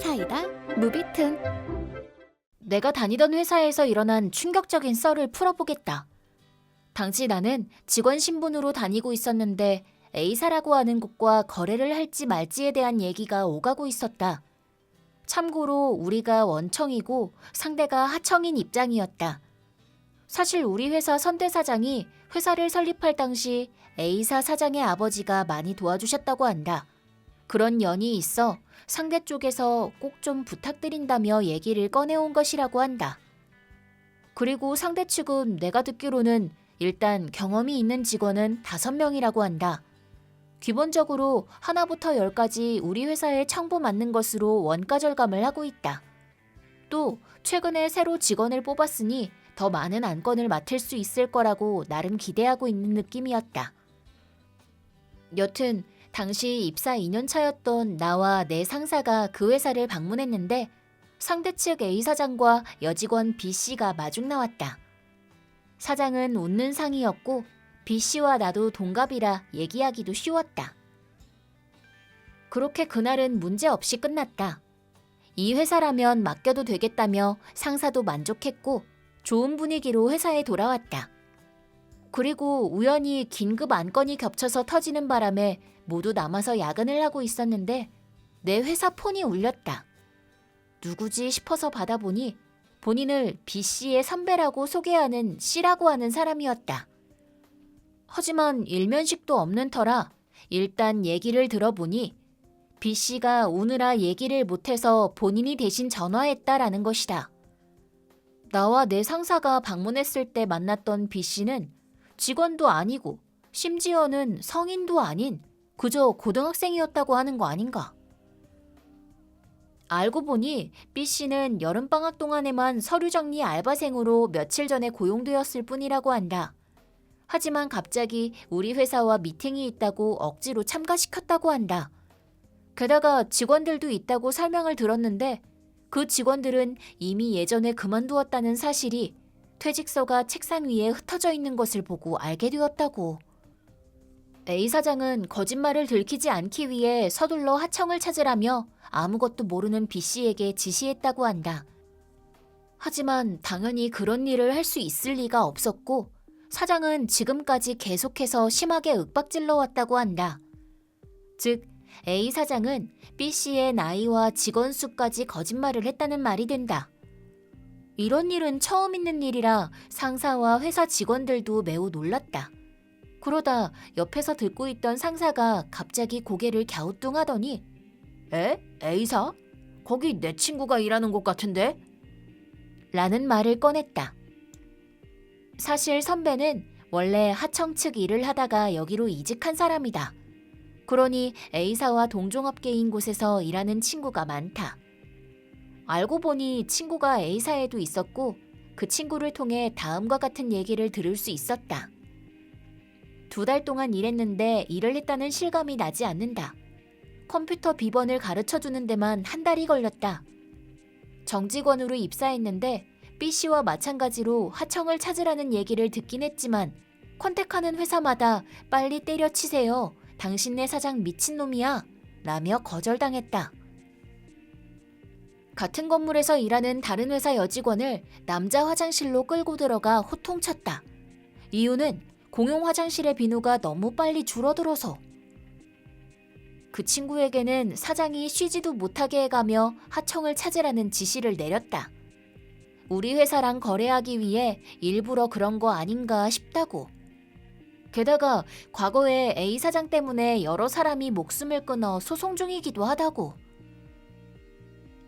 사이다 무비튼 내가 다니던 회사에서 일어난 충격적인 썰을 풀어보겠다. 당시 나는 직원 신분으로 다니고 있었는데 A사라고 하는 곳과 거래를 할지 말지에 대한 얘기가 오가고 있었다. 참고로 우리가 원청이고 상대가 하청인 입장이었다. 사실 우리 회사 선대 사장이 회사를 설립할 당시 A사 사장의 아버지가 많이 도와주셨다고 한다. 그런 연이 있어 상대 쪽에서 꼭 좀 부탁드린다며 얘기를 꺼내온 것이라고 한다. 그리고 상대 측은 내가 듣기로는 일단 경험이 있는 직원은 다섯 명이라고 한다. 기본적으로 하나부터 열까지 우리 회사에 청부 맞는 것으로 원가 절감을 하고 있다. 또 최근에 새로 직원을 뽑았으니 더 많은 안건을 맡을 수 있을 거라고 나름 기대하고 있는 느낌이었다. 여튼 당시 입사 2년 차였던 나와 내 상사가 그 회사를 방문했는데 상대 측 A 사장과 여직원 B 씨가 마중 나왔다. 사장은 웃는 상이었고 B 씨와 나도 동갑이라 얘기하기도 쉬웠다. 그렇게 그날은 문제 없이 끝났다. 이 회사라면 맡겨도 되겠다며 상사도 만족했고 좋은 분위기로 회사에 돌아왔다. 그리고 우연히 긴급 안건이 겹쳐서 터지는 바람에 모두 남아서 야근을 하고 있었는데 내 회사 폰이 울렸다. 누구지 싶어서 받아보니 본인을 B 씨의 선배라고 소개하는 C라고 하는 사람이었다. 하지만 일면식도 없는 터라 일단 얘기를 들어보니 B 씨가 우느라 얘기를 못해서 본인이 대신 전화했다라는 것이다. 나와 내 상사가 방문했을 때 만났던 B 씨는 직원도 아니고 심지어는 성인도 아닌 그저 고등학생이었다고 하는 거 아닌가? 알고 보니 B 씨는 여름방학 동안에만 서류 정리 알바생으로 며칠 전에 고용되었을 뿐이라고 한다. 하지만 갑자기 우리 회사와 미팅이 있다고 억지로 참가시켰다고 한다. 게다가 직원들도 있다고 설명을 들었는데 그 직원들은 이미 예전에 그만두었다는 사실이 퇴직서가 책상 위에 흩어져 있는 것을 보고 알게 되었다고. A 사장은 거짓말을 들키지 않기 위해 서둘러 하청을 찾으라며 아무것도 모르는 B 씨에게 지시했다고 한다. 하지만 당연히 그런 일을 할 수 있을 리가 없었고 사장은 지금까지 계속해서 심하게 윽박질러 왔다고 한다. 즉 A 사장은 B 씨의 나이와 직원 수까지 거짓말을 했다는 말이 된다. 이런 일은 처음 있는 일이라 상사와 회사 직원들도 매우 놀랐다. 그러다 옆에서 듣고 있던 상사가 갑자기 고개를 갸우뚱하더니 에? A사? 거기 내 친구가 일하는 곳 같은데? 라는 말을 꺼냈다. 사실 선배는 원래 하청 측 일을 하다가 여기로 이직한 사람이다. 그러니 A사와 동종업계인 곳에서 일하는 친구가 많다. 알고 보니 친구가 A사에도 있었고 그 친구를 통해 다음과 같은 얘기를 들을 수 있었다. 두 달 동안 일했는데 일을 했다는 실감이 나지 않는다. 컴퓨터 비번을 가르쳐 주는 데만 한 달이 걸렸다. 정직원으로 입사했는데 B씨와 마찬가지로 하청을 찾으라는 얘기를 듣긴 했지만 컨택하는 회사마다 빨리 때려치세요. 당신네 사장 미친놈이야. 라며 거절당했다. 같은 건물에서 일하는 다른 회사 여직원을 남자 화장실로 끌고 들어가 호통쳤다. 이유는 공용 화장실의 비누가 너무 빨리 줄어들어서. 그 친구에게는 사장이 쉬지도 못하게 해가며 하청을 찾으라는 지시를 내렸다. 우리 회사랑 거래하기 위해 일부러 그런 거 아닌가 싶다고. 게다가 과거에 A 사장 때문에 여러 사람이 목숨을 끊어 소송 중이기도 하다고.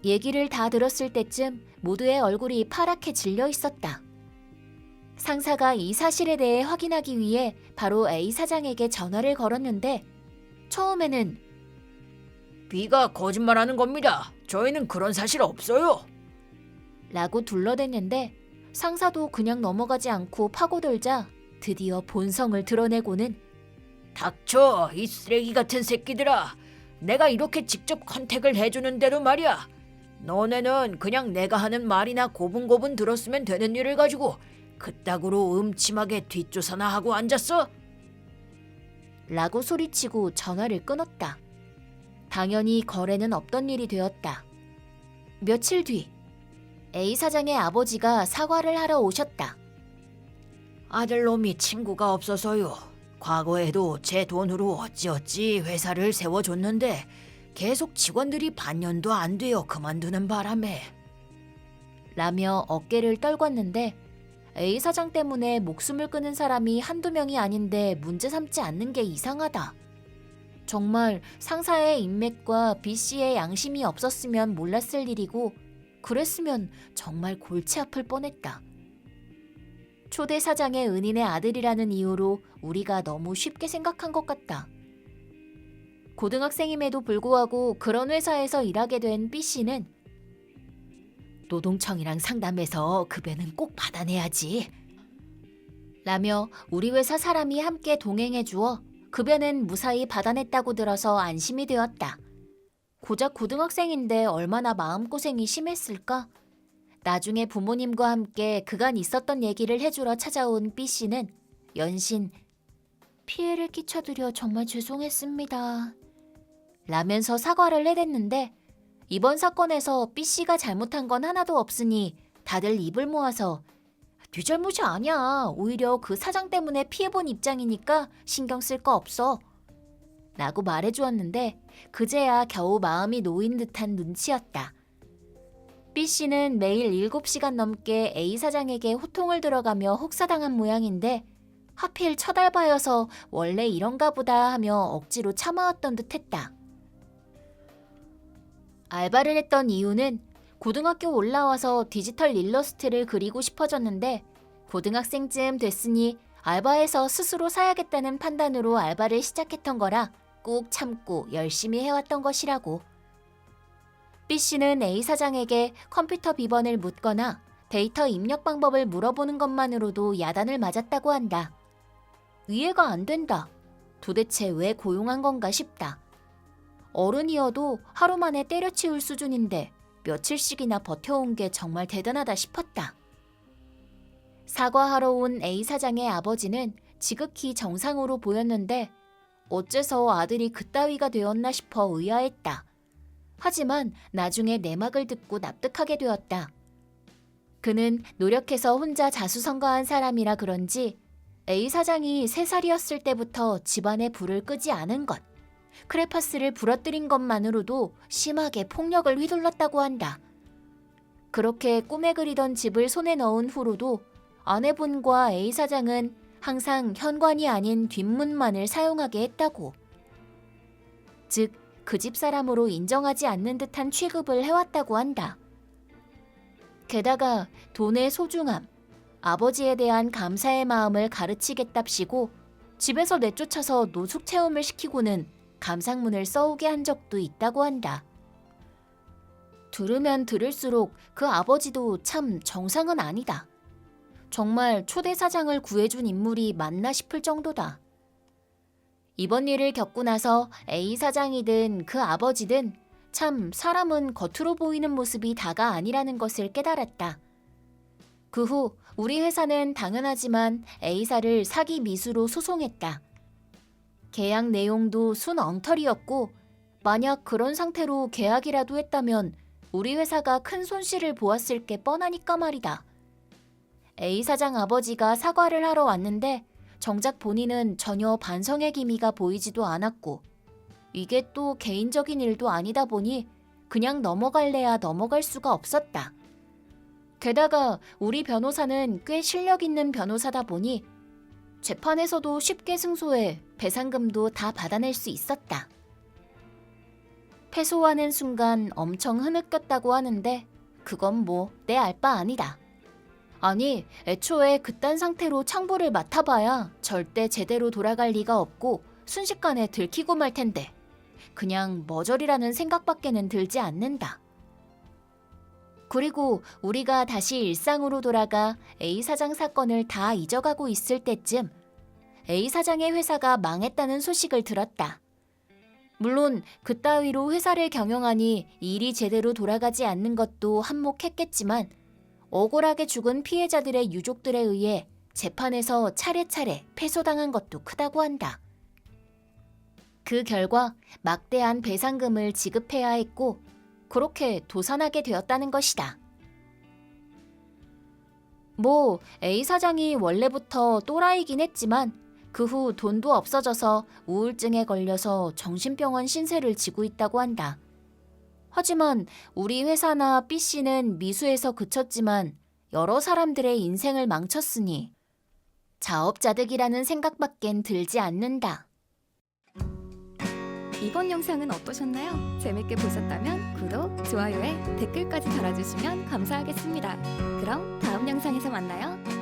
얘기를 다 들었을 때쯤 모두의 얼굴이 파랗게 질려 있었다. 상사가 이 사실에 대해 확인하기 위해 바로 A 사장에게 전화를 걸었는데 처음에는 B가 거짓말하는 겁니다. 저희는 그런 사실 없어요. 라고 둘러댔는데 상사도 그냥 넘어가지 않고 파고들자 드디어 본성을 드러내고는 닥쳐, 이 쓰레기 같은 새끼들아. 내가 이렇게 직접 컨택을 해주는데도 말이야. 너네는 그냥 내가 하는 말이나 고분고분 들었으면 되는 일을 가지고 그따구로 음침하게 뒷조사나 하고 앉았어? 라고 소리치고 전화를 끊었다. 당연히 거래는 없던 일이 되었다. 며칠 뒤 A 사장의 아버지가 사과를 하러 오셨다. 아들놈이 친구가 없어서요. 과거에도 제 돈으로 어찌어찌 회사를 세워줬는데 계속 직원들이 반년도 안 되어 그만두는 바람에 라며 어깨를 떨궜는데 A 사장 때문에 목숨을 끊은 사람이 한두 명이 아닌데 문제 삼지 않는 게 이상하다. 정말 상사의 인맥과 B 씨의 양심이 없었으면 몰랐을 일이고 그랬으면 정말 골치 아플 뻔했다. 초대 사장의 은인의 아들이라는 이유로 우리가 너무 쉽게 생각한 것 같다. 고등학생임에도 불구하고 그런 회사에서 일하게 된 B 씨는 노동청이랑 상담해서 급여는 꼭 받아내야지. 라며 우리 회사 사람이 함께 동행해 주어 급여는 무사히 받아냈다고 들어서 안심이 되었다. 고작 고등학생인데 얼마나 마음고생이 심했을까? 나중에 부모님과 함께 그간 있었던 얘기를 해주러 찾아온 B 씨는 연신 피해를 끼쳐드려 정말 죄송했습니다. 라면서 사과를 해댔는데 이번 사건에서 B 씨가 잘못한 건 하나도 없으니 다들 입을 모아서 네 잘못이 아니야. 오히려 그 사장 때문에 피해본 입장이니까 신경 쓸 거 없어. 라고 말해주었는데 그제야 겨우 마음이 놓인 듯한 눈치였다. B 씨는 매일 7시간 넘게 A 사장에게 호통을 들어가며 혹사당한 모양인데 하필 첫 알바여서 원래 이런가 보다 하며 억지로 참아왔던 듯 했다. 알바를 했던 이유는 고등학교 올라와서 디지털 일러스트를 그리고 싶어졌는데 고등학생쯤 됐으니 알바에서 스스로 사야겠다는 판단으로 알바를 시작했던 거라 꾹 참고 열심히 해왔던 것이라고. B 씨는 A 사장에게 컴퓨터 비번을 묻거나 데이터 입력 방법을 물어보는 것만으로도 야단을 맞았다고 한다. 이해가 안 된다. 도대체 왜 고용한 건가 싶다. 어른이어도 하루 만에 때려치울 수준인데 며칠씩이나 버텨온 게 정말 대단하다 싶었다. 사과하러 온 A 사장의 아버지는 지극히 정상으로 보였는데 어째서 아들이 그따위가 되었나 싶어 의아했다. 하지만 나중에 내막을 듣고 납득하게 되었다. 그는 노력해서 혼자 자수성가한 사람이라 그런지 A 사장이 세살이었을 때부터 집안에 불을 끄지 않은 것, 크레파스를 부러뜨린 것만으로도 심하게 폭력을 휘둘렀다고 한다. 그렇게 꿈에 그리던 집을 손에 넣은 후로도 아내분과 A 사장은 항상 현관이 아닌 뒷문만을 사용하게 했다고. 즉, 그 집 사람으로 인정하지 않는 듯한 취급을 해왔다고 한다. 게다가 돈의 소중함, 아버지에 대한 감사의 마음을 가르치겠답시고 집에서 내쫓아서 노숙 체험을 시키고는 감상문을 써오게 한 적도 있다고 한다. 들으면 들을수록 그 아버지도 참 정상은 아니다. 정말 초대 사장을 구해준 인물이 맞나 싶을 정도다. 이번 일을 겪고 나서 A 사장이든 그 아버지든 참 사람은 겉으로 보이는 모습이 다가 아니라는 것을 깨달았다. 그 후 우리 회사는 당연하지만 A사를 사기 미수로 소송했다. 계약 내용도 순 엉터리였고 만약 그런 상태로 계약이라도 했다면 우리 회사가 큰 손실을 보았을 게 뻔하니까 말이다. A 사장 아버지가 사과를 하러 왔는데 정작 본인은 전혀 반성의 기미가 보이지도 않았고 이게 또 개인적인 일도 아니다 보니 그냥 넘어갈래야 넘어갈 수가 없었다. 게다가 우리 변호사는 꽤 실력 있는 변호사다 보니 재판에서도 쉽게 승소해 배상금도 다 받아낼 수 있었다. 패소하는 순간 엄청 흐느꼈다고 하는데 그건 뭐 내 알 바 아니다. 아니, 애초에 그딴 상태로 창부를 맡아봐야 절대 제대로 돌아갈 리가 없고 순식간에 들키고 말 텐데 그냥 머저리라는 생각밖에는 들지 않는다. 그리고 우리가 다시 일상으로 돌아가 A 사장 사건을 다 잊어가고 있을 때쯤 A 사장의 회사가 망했다는 소식을 들었다. 물론 그따위로 회사를 경영하니 일이 제대로 돌아가지 않는 것도 한몫했겠지만 억울하게 죽은 피해자들의 유족들에 의해 재판에서 차례차례 패소당한 것도 크다고 한다. 그 결과 막대한 배상금을 지급해야 했고 그렇게 도산하게 되었다는 것이다. 뭐 A 사장이 원래부터 또라이긴 했지만 그 후 돈도 없어져서 우울증에 걸려서 정신병원 신세를 지고 있다고 한다. 하지만 우리 회사나 B 씨는 미수에서 그쳤지만 여러 사람들의 인생을 망쳤으니 자업자득이라는 생각밖엔 들지 않는다. 이번 영상은 어떠셨나요? 재밌게 보셨다면 구독, 좋아요에 댓글까지 달아주시면 감사하겠습니다. 그럼 다음 영상에서 만나요.